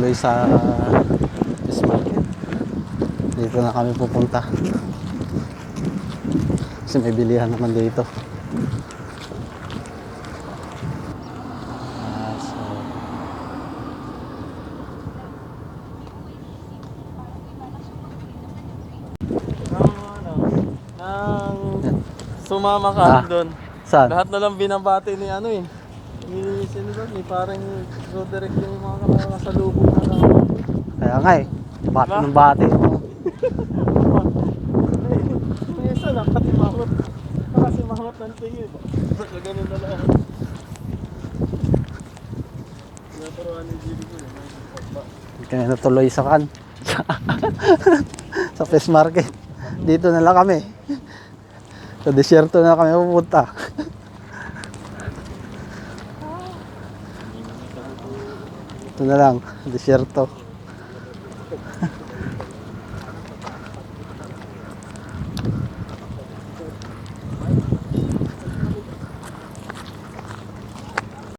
tuloy sa fish market. Dito na kami pupunta. Kasi may bilihan naman dito. Ah, so, Nang nang sumama ka Ah. doon. saan? Lahat na lang binabati ni ano eh. Ni sino ba? Ni parang Roderick yung mga kasalubong na lang. Kaya nga eh. Bati ng bati. Yung isa lang, katimangot. Nakasimangot ng tingin. Basta ganun na lang. Naturuan ni Jimmy ko eh. Kaya natuloy sa kan. sa fish market. Dito na lang kami. Sa desierto na kami pupunta. Ito na lang, desierto.